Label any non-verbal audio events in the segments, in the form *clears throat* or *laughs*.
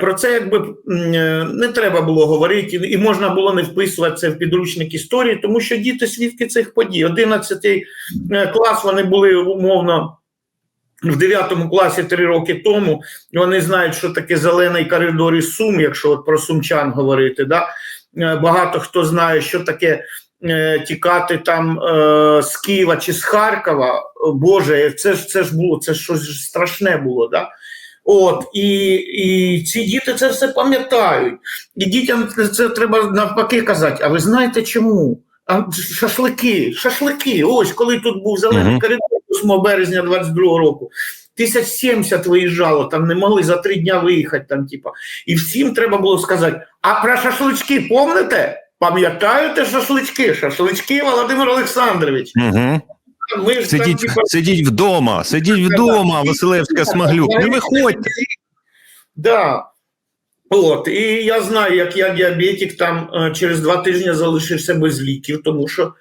Про це якби е, не треба було говорити, і можна було не вписувати це в підручник історії, тому що діти свідки цих подій. 11 е, клас вони були умовно в 9 класі три роки тому. Вони знають, що таке зелений коридор із Сум, якщо от про сумчан говорити. Да? Е, Багато хто знає, що таке тікати там з Києва чи з Харкова. Боже, це ж це ж було, це ж щось страшне було. Да? От і, і ці діти це все пам'ятають. І дітям це- це треба навпаки казати. А ви знаєте чому? А шашлики, шашлики. Ось коли тут був зелений Мгм. коридор 8 березня 22 року. Тисяч сімдесят виїжджало, там не могли за три дня виїхати. Там, типа. І всім треба було сказати: а про шашлички помните? Пам'ятаєте шашлички? Шашлички, Володимир Олександрович. Угу. Ми ж там, Сидіть, типа, сидіть вдома, сидіть вдома, Василевська Смаглюк. Не виходьте. Да. От, і я знаю, як я діабетик там е, через два тижні залишився без ліків, тому що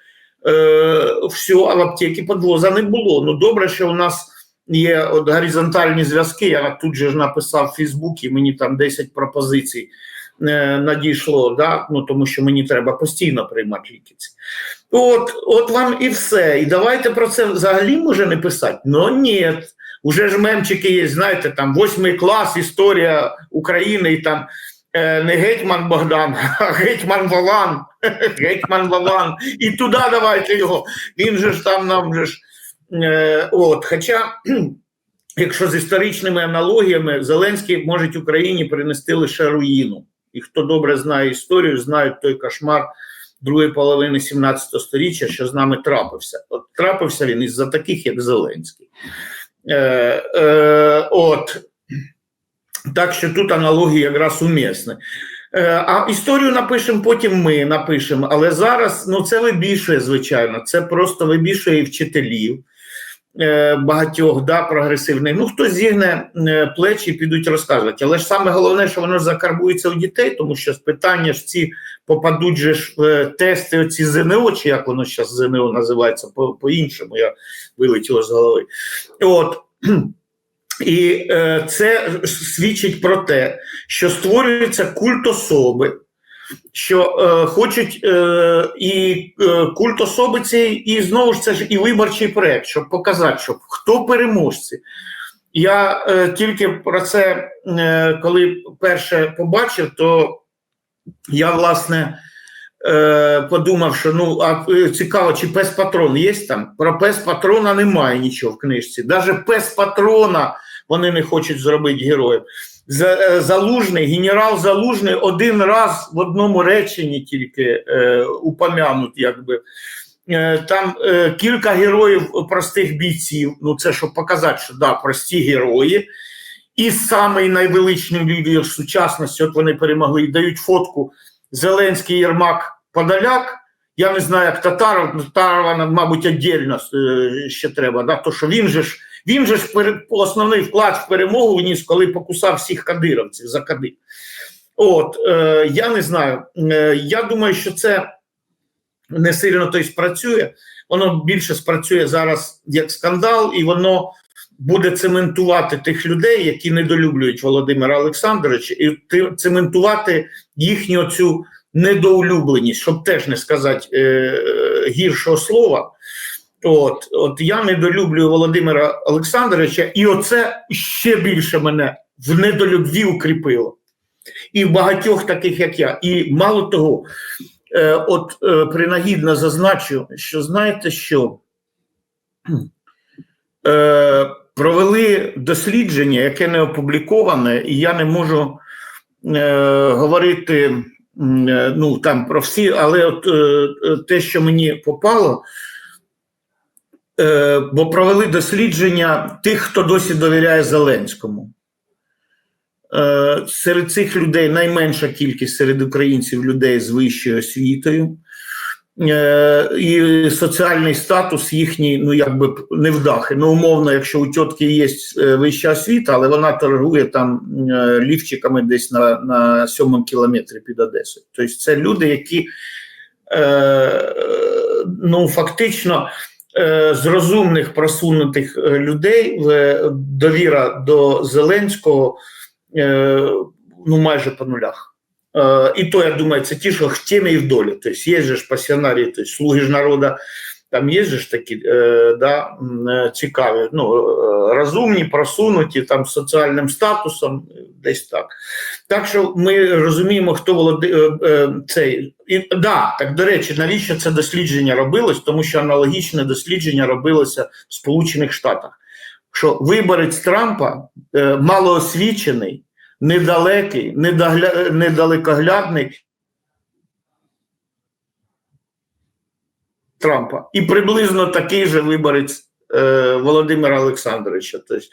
е, все, а в аптеки підвоза не було. Ну добре, що у нас є от горизонтальні зв'язки. Я тут же ж написав в Фейсбуці, мені там 10 пропозицій е, надійшло, да? ну, тому що мені треба постійно приймати ліки. От, от вам і все. І давайте про це взагалі може не писати. Ну ні. Уже ж мемчики є, знаєте, там восьмий клас, історія України, і там е, не гетьман Богдан, *laughs* а гетьман Вован, *laughs* гетьман Вован. І туди давайте його. Він же ж там нам же ж. Е, от, хоча, *clears throat* якщо з історичними аналогіями, Зеленський може Україні принести лише руїну. І хто добре знає історію, знають той кошмар другої половини 17 століття, що з нами трапився. От трапився він із-за таких, як Зеленський. Е, е, от. Так що тут аналогії якраз умісні. Е, а історію напишемо, потім ми напишемо. Але зараз ну, це вибільшує, звичайно. Це просто вибільшує і вчителів багатьох да, прогресивних. Ну, хтось зігне е, плечі і підуть розказувати. Але ж саме головне, що воно закарбується у дітей, тому що питання ж ці попадуть же ж в е, тести оці ЗНО, чи як воно зараз ЗНО називається по- по-іншому, я вилетіло з голови. От. *clears throat* І е, це свідчить про те, що створюється культ особи, що е, хочуть е, і е, культ особи цей, і знову ж це ж і виборчий проект, щоб показати, що хто переможці. Я е, тільки про це, е, коли перше побачив, то я власне е, подумав, що ну а е, цікаво, чи пес патрон є там? Про пес патрона немає нічого в книжці. Навіть пес патрона вони не хочуть зробити героєм. Е, Залужний, генерал Залужний один раз в одному реченні тільки е, упомянут, якби. Е, Там е, кілька героїв простих бійців. Ну, це щоб показати, що да, прості герої. І самий найвеличний лідер сучасності, от вони перемогли, і дають фотку Зеленський Єрмак Подоляк. Я не знаю, як Татаров, ну, Татарова, мабуть, віддільно е, ще треба. Да? То, що він же ж, він же ж основний вклад в перемогу вніс, коли покусав всіх кадировців за кадир. От, е, я не знаю. Е, я думаю, що це не сильно той спрацює. Воно більше спрацює зараз як скандал, і воно буде цементувати тих людей, які недолюблюють Володимира Олександровича, і цементувати їхню цю недоулюбленість, щоб теж не сказати е, е, гіршого слова. От, от я недолюблюю Володимира Олександровича, і оце ще більше мене в недолюбві укріпило. І багатьох таких, як я. І мало того, е, от е, принагідно зазначу, що знаєте що? *clears throat* Е, провели дослідження, яке не опубліковане, і я не можу е, говорити е, ну, там про всі, але от е, е, те, що мені попало, бо провели дослідження тих, хто досі довіряє Зеленському. Е, серед цих людей найменша кількість серед українців людей з вищою освітою. Е, і соціальний статус їхній, ну якби не вдахи. Ну, умовно, якщо у тітки є е, вища освіта, але вона торгує там е, лівчиками десь на, на сьомому кілометрі під Одесою. Тобто це люди, які е, ну фактично е, з розумних просунутих е, людей в- довіра до Зеленського. Е, ну майже по нулях. Е, і то, я думаю, це ті, що в темі і в долі. Тобто є ж пасіонарі, тобто слуги ж народу, там є ж такі е, да, е, цікаві, ну, е, розумні, просунуті, там, соціальним статусом, е, десь так. Так що ми розуміємо, хто володи... е, е, цей. І, да, так, до речі, навіщо це дослідження робилось? Тому що аналогічне дослідження робилося в Сполучених Штатах. Що виборець Трампа е, малоосвічений, недалекий, недогля... недалекоглядний Трампа. І приблизно такий же виборець е, Володимира Олександровича. Тобто,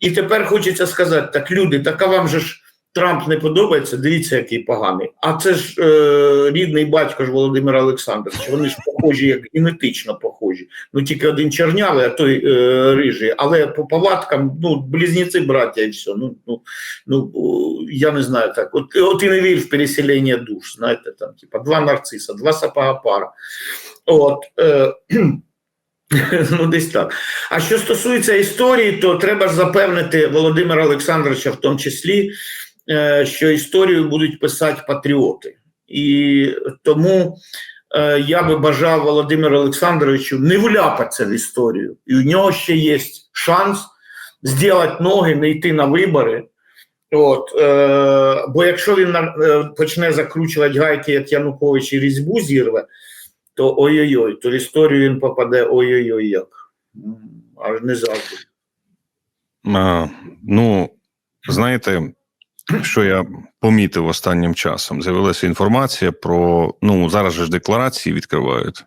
і тепер хочеться сказати: так, люди, так а вам же ж Трамп не подобається, дивіться, який поганий. А це ж е, рідний батько ж Володимира Олександровича. Вони ж похожі, як генетично похожі. Ну тільки один чорнявий, а той е, рижий. Але по повадкам, ну, близнеці браття і все. Ну, ну, ну я не знаю так. От, от і не вір в переселення душ, знаєте, там, типа, два нарциса, два сапога пара. От, е, *laughs* ну, десь так. А що стосується історії, то треба ж запевнити Володимира Олександровича в тому числі, е, що історію будуть писати патріоти. І тому е, я би бажав Володимиру Олександровичу не вляпатися в історію. І у нього ще є шанс зробити ноги, не йти на вибори. От, е, бо якщо він е, почне закручувати гайки, як Янукович і різьбу зірве, то ой-ой-ой, то в історію він попаде ой-ой-ой як. Аж не завжди. А, ну, знаєте, що я помітив останнім часом? З'явилася інформація про. Ну, зараз же ж декларації відкривають.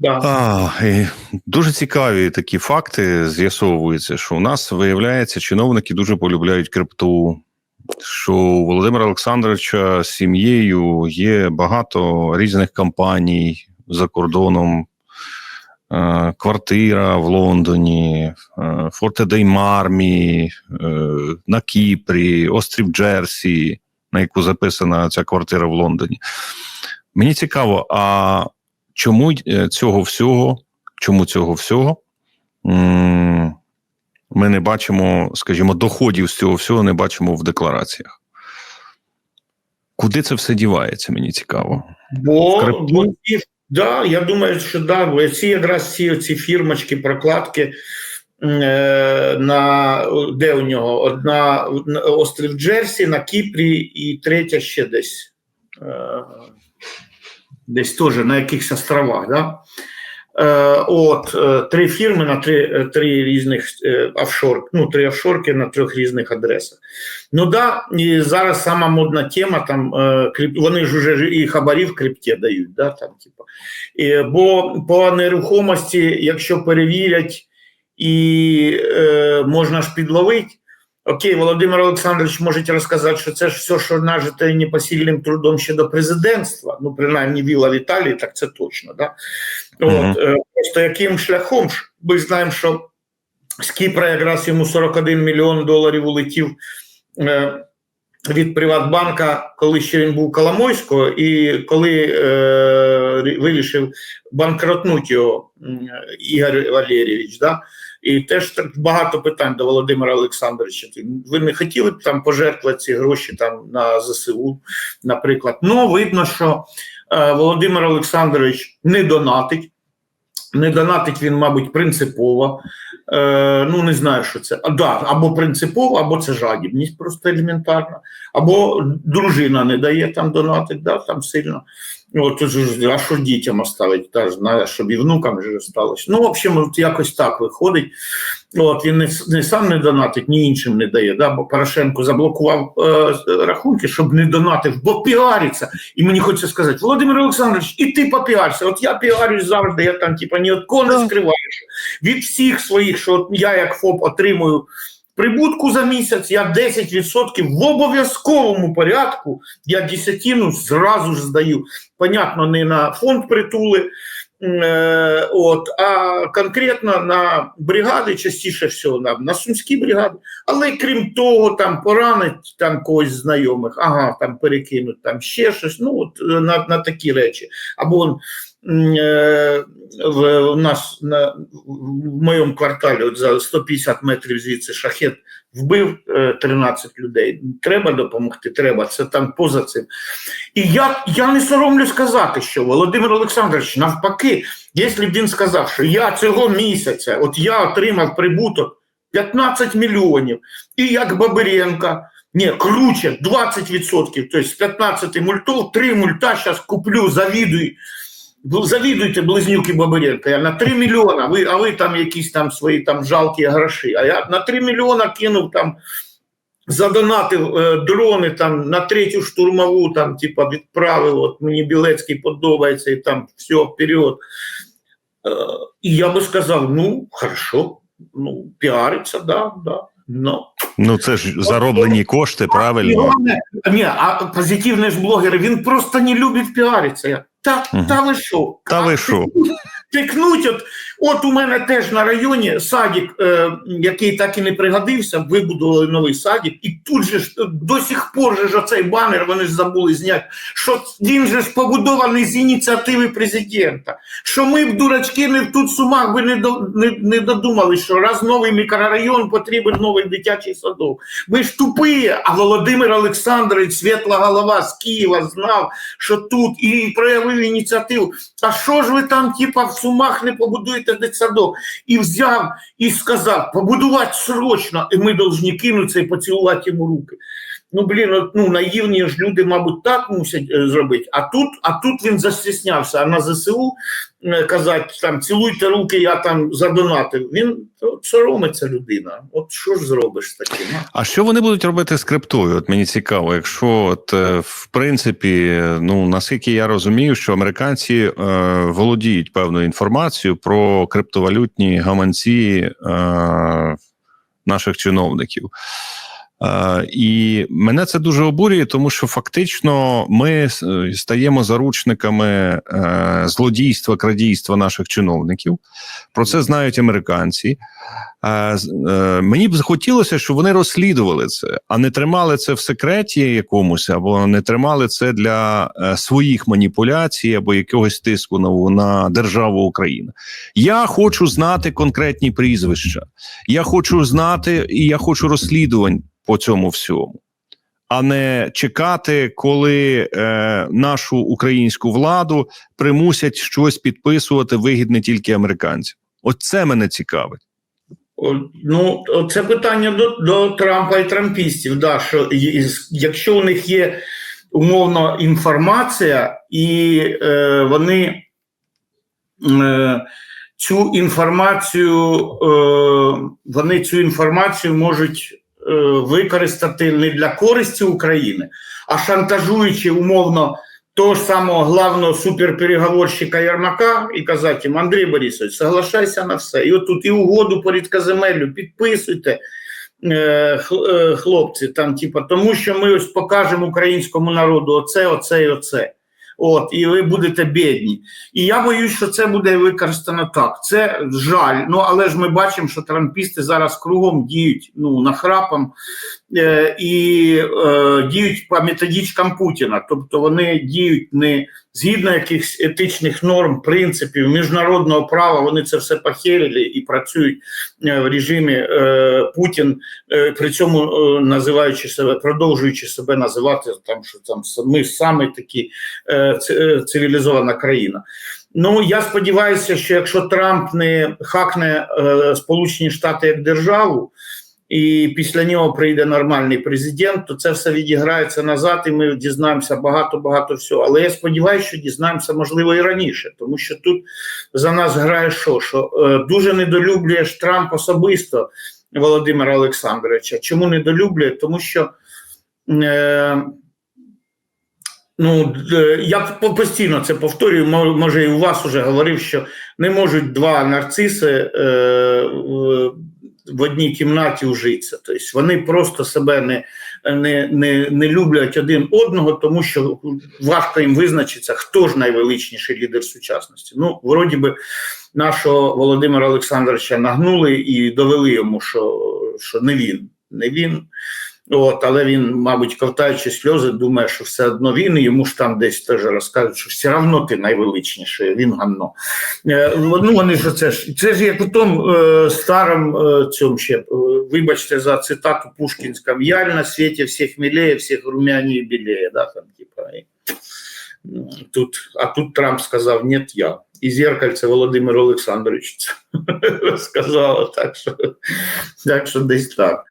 Да. А, і дуже цікаві такі факти з'ясовуються, що у нас виявляється, чиновники дуже полюбляють крипту. Що у Володимира Олександровича з сім'єю є багато різних компаній за кордоном, Е, квартира в Лондоні, е, Форте дей Мармі, е, на Кіпрі, острів Джерсі, на яку записана ця квартира в Лондоні. Мені цікаво, а чому цього всього, чому цього всього ми не бачимо, скажімо, доходів з цього всього не бачимо в деклараціях? Куди це все дівається, мені цікаво. Бо, бо да, я думаю, що да, ці якраз ці, ці фірмочки, прокладки. е, На де у нього? Одна на острів Джерсі, на Кіпрі, і третя ще десь. е, Десь теж на якихось островах. Да? Е, От е, три фірми на три, е, три різних офшор, ну, три офшорки на трьох різних адресах. Ну да, і зараз сама модна тема, там вони ж уже і хабарі в крипті дають, да, там, типу. І, бо по нерухомості, якщо перевірять і е, можна ж підловити, окей, Володимир Олександрович може розказати, що це ж все, що нажите непосильним трудом ще до президентства, ну, принаймні віла в Італії, так це точно. Да? От, е, просто яким шляхом? Ми знаємо, що з Кіпра якраз йому 41 мільйон доларів улетів е, від Приватбанка, коли ще він був Коломойського, і коли е, вирішив банкротнути його Ігор Валерійович. Да? І теж так багато питань до Володимира Олександровича. Ви не хотіли б там пожертвувати ці гроші там на ЗСУ, наприклад. Ну, видно, що е, Володимир Олександрович не донатить. Не донатить він, мабуть, принципово. Е, ну, не знаю, що це. А, да, або принципово, або це жадібність просто елементарна, або дружина не дає там донатить, да, там сильно. От, а що дітям оставить, та, знає, щоб і внукам вже сталося. Ну, в общем, от якось так виходить. От, він не, не сам не донатить, ні іншим не дає. Да, бо Порошенко заблокував е, рахунки, щоб не донатив, бо піариться. І мені хочеться сказати, Володимир Олександрович, і ти попіарся. От я піарюсь завжди, я там, типа, ні от кого не Да. скриваю. Від всіх своїх, що от я як ФОП отримую прибутку за місяць, я 10% в обов'язковому порядку, я десятину зразу ж здаю. Понятно, не на фонд притули, Е, от, а конкретно на бригади, частіше всього на, на сумські бригади, але крім того, там поранить там когось знайомих, ага, там перекинуть там ще щось. Ну от на, на такі речі. Або в, у нас на, в моєму кварталі от за 150 метрів звідси шахет вбив е, 13 людей. Треба допомогти, треба. Це там поза цим. І я, я не соромлю сказати, що Володимир Олександрович, навпаки, якщо б він сказав, що я цього місяця, от я отримав прибуток 15 мільйонів, і як Бабиренко, ні, круче, 20%, тобто з 15 мультов, 3 мульта зараз куплю, завідуй. Ви Завідуйте близнюки Бабиренко, я на 3 мільйона, ви, а ви там якісь там свої там жалкі гроші. А я на 3 мільйона кинув там, задонатив е, дрони там на третю штурмову, там, типа, відправив, от мені Білецький подобається, і там все вперед. Е, і я би сказав: ну, хорошо, ну, піариться, да, да. Ну, Ну це ж зароблені кошти, правильно. ні, а позитивний ж блогер, він просто не любить піаритися. Та, угу. та ви що? Та ви що? Тикнуть, от, от у мене теж на районі садик, е, який так і не пригодився, вибудували новий садик, і тут же ж до сих пор же ж оцей банер, вони ж забули зняти, що він же ж побудований з ініціативи президента. Що ми б дурачки не в тут сумах би не, до, не, не додумали, що раз новий мікрорайон потрібен новий дитячий садок. Ви ж тупі, а Володимир Олександрович, світла голова з Києва, знав, що тут і проявив ініціативу. А що ж ви там, типа, в сумах не побудуєте дитсадок? І взяв і сказав, побудувати срочно, і ми повинні кинутися і поцілувати йому руки. Ну, блін, ну, наївні ж люди, мабуть, так мусять е, зробити. А тут, а тут він застіснявся, а на ЗСУ е, казати, там, цілуйте руки, я там задонатив. Він соромиться людина. От що ж зробиш таким? А що вони будуть робити з криптою? От мені цікаво, якщо от е, в принципі, ну наскільки я розумію, що американці е, володіють певною інформацією про криптовалютні гаманці е, наших чиновників. Е, і мене це дуже обурює, тому що фактично ми е, стаємо заручниками е, злодійства, крадійства наших чиновників. Про це знають американці. Мені б захотілося, щоб вони розслідували це, а не тримали це в секреті якомусь, або не тримали це для своїх маніпуляцій або якогось тиску на, на державу Україна. Я хочу знати конкретні прізвища. Я хочу знати і я хочу розслідувань по цьому всьому. А не чекати, коли е, нашу українську владу примусять щось підписувати вигідне тільки американцям. От це мене цікавить. Ну, це питання до, до Трампа і трампістів. Да, що якщо у них є умовно інформація, і е, вони е, цю інформацію, е, вони цю інформацію можуть використати не для користі України, а шантажуючи умовно того ж самого главного суперпереговорщика Ярмака і казати їм, Андрій Борисович, соглашайся на все. І отут і угоду по рідкоземеллю підписуйте, е, е, хлопці, там, типа, тому що ми ось покажемо українському народу оце, оце і оце. От, і ви будете бідні. І я боюсь, що це буде використано так. Це жаль. Ну але ж ми бачимо, що трампісти зараз кругом діють ну, нахрапом е, і е, діють по методичкам Путіна. Тобто вони діють не згідно якихось етичних норм, принципів, міжнародного права. Вони це все похерили і працюють е, в режимі е, Путін, е, при цьому е, називаючи себе, продовжуючи себе називати там, що там ми саме такі е, е, цивілізована країна. Ну я сподіваюся, що якщо Трамп не хакне е, Сполучені Штати як державу, і після нього прийде нормальний президент, то це все відіграється назад, і ми дізнаємося багато багато всього. Але я сподіваюся, що дізнаємося можливо і раніше, тому що тут за нас грає що? Що е, дуже недолюблюєш Трамп особисто Володимира Олександровича. Чому недолюблює? Тому що. Е, Ну, е, я постійно це повторюю, може, і у вас уже говорив, що не можуть два нарциси е, в- одній кімнаті ужиться. Тобто вони просто себе не, не, не, не люблять один одного, тому що важко їм визначитися, хто ж найвеличніший лідер сучасності. Ну, вроді би, нашого Володимира Олександровича нагнули і довели йому, що, що не він. Не він. От, але він, мабуть, ковтаючи сльози, думає, що все одно він, і йому ж там десь теж розкажуть, що все одно ти найвеличніший, він гамно. Е, ну, вони ж це ж це ж як у тому е, старому е, цьому ще, е, вибачте за цитату Пушкінська, «Яль на світі всіх мілеє, всіх румяніє білеє. Да, там, типа, і, ну, тут, а тут Трамп сказав, ні, я. І зеркальце Володимир Олександрович сказала, *laughs* так що, так що десь так.